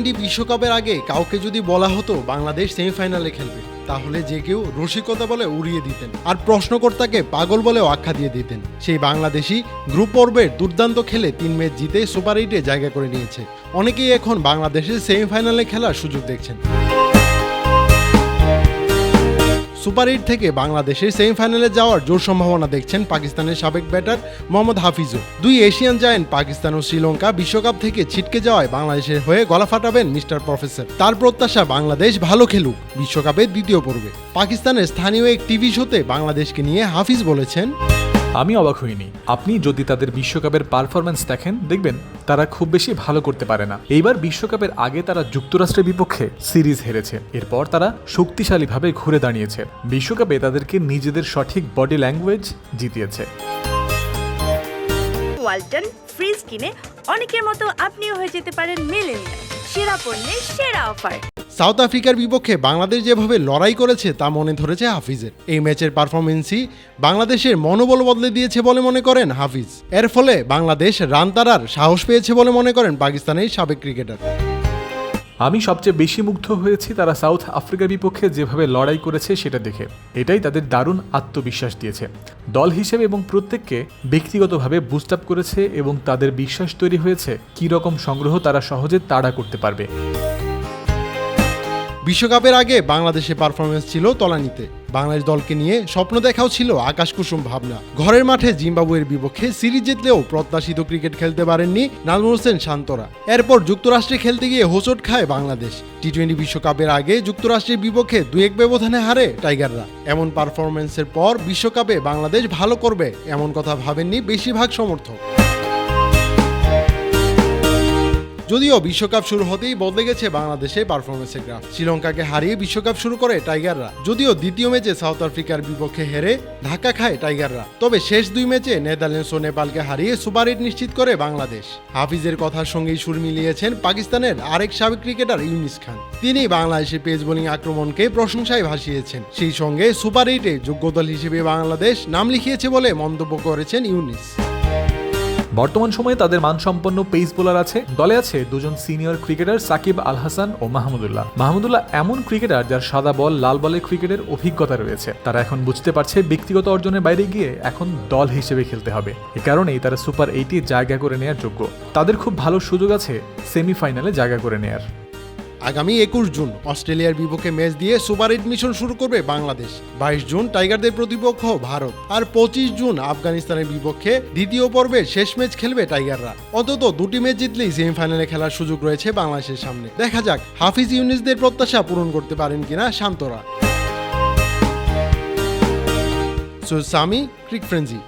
Twenty বিশ্বকাপের আগে কাউকে যদি বলা হতো বাংলাদেশ সেমিফাইনালে খেলবে, তাহলে যে কেউ রসিকতা বলে উড়িয়ে দিতেন আর প্রশ্নকর্তাকে পাগল বলেও আখ্যা দিয়ে দিতেন। সেই বাংলাদেশি গ্রুপ পর্বে দুর্দান্ত খেলে তিন ম্যাচ জিতে সুপার এইটে জায়গা করে নিয়েছে। অনেকেই এখন বাংলাদেশের সেমিফাইনালে খেলার সুযোগ দেখছেন। সুপার এইট থেকে বাংলাদেশের সেমিফাইনালে যাওয়ার জোর সম্ভাবনা দেখছেন পাকিস্তানের সাবেক ব্যাটার মোহাম্মদ হাফিজও। দুই এশিয়ান জায়েন্ট, পাকিস্তান ও শ্রীলঙ্কা বিশ্বকাপ থেকে ছিটকে যাওয়ায় বাংলাদেশের হয়ে গলা ফাটাবেন মিস্টার প্রফেসর। তার প্রত্যাশা, বাংলাদেশ ভালো খেলুক, বিশ্বকাপের দ্বিতীয় পর্বে। পাকিস্তানের স্থানীয় এক টিভি শোতে বাংলাদেশকে নিয়ে হাফিজ বলেছেন আমি অবাক হইনি। আপনি যদি তাদের বিশ্বকাপের পারফরম্যান্স দেখেন, দেখবেন তারা খুব বেশি ভালো করতে পারে না। এইবার বিশ্বকাপের আগে তারা যুক্তরাষ্ট্রের বিপক্ষে সিরিজ হেরেছে। এরপর তারা শক্তিশালীভাবে ঘুরে দাঁড়িয়েছে। বিশ্বকাপে তাদেরকে নিজেদের সঠিক বডি ল্যাঙ্গুয়েজ জিতিয়েছে। ওয়ালটন, ফ্রিজ কিনে অনেকের মতো আপনিও হয়ে যেতে পারেন মেলেনিয়া সেরা পণ্যের সেরা অফার। সাউথ আফ্রিকার বিপক্ষে বাংলাদেশ যেভাবে লড়াই করেছে তা মনে ধরেছে হাফিজের। এই ম্যাচের পারফরমেন্সই বাংলাদেশের মনোবল বদলে দিয়েছে বলে মনে করেন হাফিজ। এর ফলে বাংলাদেশ রান তারার সাহস পেয়েছে বলে মনে করেন পাকিস্তানের সাবেক ক্রিকেটার। আমি সবচেয়ে বেশি মুগ্ধ হয়েছি তারা সাউথ আফ্রিকার বিপক্ষে যেভাবে লড়াই করেছে সেটা দেখে। এটাই তাদের দারুণ আত্মবিশ্বাস দিয়েছে। দল হিসেবে এবং প্রত্যেককে ব্যক্তিগতভাবে বুস্ট আপ করেছে এবং তাদের বিশ্বাস তৈরি হয়েছে কী রকম সংগ্রহ তারা সহজে তাড়া করতে পারবে। বিশ্বকাপের আগে বাংলাদেশের পারফরমেন্স ছিল তলানিতে। বাংলাদেশ দলকে নিয়ে স্বপ্ন দেখাও ছিল আকাশ কুসুম ভাবনা। ঘরের মাঠে জিম্বাবুয়ের বিপক্ষে সিরিজ জিতলেও প্রত্যাশিত ক্রিকেট খেলতে পারেননি নাজমুল হোসেন, শান্তরা। এরপর যুক্তরাষ্ট্রে খেলতে গিয়ে হোঁচট খায় বাংলাদেশ। টি টোয়েন্টি বিশ্বকাপের আগে যুক্তরাষ্ট্রের বিপক্ষে দু এক ব্যবধানে হারে টাইগাররা। এমন পারফরমেন্সের পর বিশ্বকাপে বাংলাদেশ ভালো করবে এমন কথা ভাবেননি বেশিরভাগ সমর্থক। যদিও বিশ্বকাপ শুরু হতেই বদলে গেছে বাংলাদেশের পারফরমেন্সের গ্রাফ। শ্রীলঙ্কাকে হারিয়ে বিশ্বকাপ শুরু করে টাইগাররা। যদিও দ্বিতীয় ম্যাচে সাউথ আফ্রিকার বিপক্ষে হেরে ধাক্কা খায় টাইগাররা। তবে শেষ দুই ম্যাচে নেদারল্যান্ডস ও নেপালকে হারিয়ে সুপার এইট নিশ্চিত করে বাংলাদেশ। হাফিজের কথার সঙ্গেই সুর মিলিয়েছেন পাকিস্তানের আরেক সাবেক ক্রিকেটার ইউনিস খান। তিনি বাংলাদেশের পেস বোলিং আক্রমণকে প্রশংসায় ভাসিয়েছেন। সেই সঙ্গে সুপার এইটে যোগ্য দল হিসেবে বাংলাদেশ নাম লিখিয়েছে বলে মন্তব্য করেছেন ইউনিস। বর্তমান সময়ে তাদের মানসম্পন্ন পেস বোলার আছে। দলে আছে দুজন সিনিয়র ক্রিকেটার সাকিব আল হাসান ও মাহমুদুল্লাহ। মাহমুদুল্লাহ এমন ক্রিকেটার যার সাদা বল, লাল বলে ক্রিকেটের অভিজ্ঞতা রয়েছে। তারা এখন বুঝতে পারছে ব্যক্তিগত অর্জনের বাইরে গিয়ে এখন দল হিসেবে খেলতে হবে। এ কারণেই তারা সুপার এইটে জায়গা করে নেওয়ার যোগ্য। তাদের খুব ভালো সুযোগ আছে সেমিফাইনালে জায়গা করে নেয়ার। আগামী একুশ জুন অস্ট্রেলিয়ার বিপক্ষে ম্যাচ দিয়ে সুপার এইট মিশন শুরু করবে বাংলাদেশ। বাইশ জুন টাইগারদের প্রতিপক্ষ ভারত। আর পঁচিশ জুন আফগানিস্তানের বিপক্ষে দ্বিতীয় পর্বে শেষ ম্যাচ খেলবে টাইগাররা। অন্তত দুটি ম্যাচ জিতলেই সেমিফাইনালে খেলার সুযোগ রয়েছে বাংলাদেশের সামনে। দেখা যাক হাফিজ ইউনিসদের প্রত্যাশা পূরণ করতে পারেন কিনা শান্তরা। সো সামি, ক্রিক ফ্রেন্সি।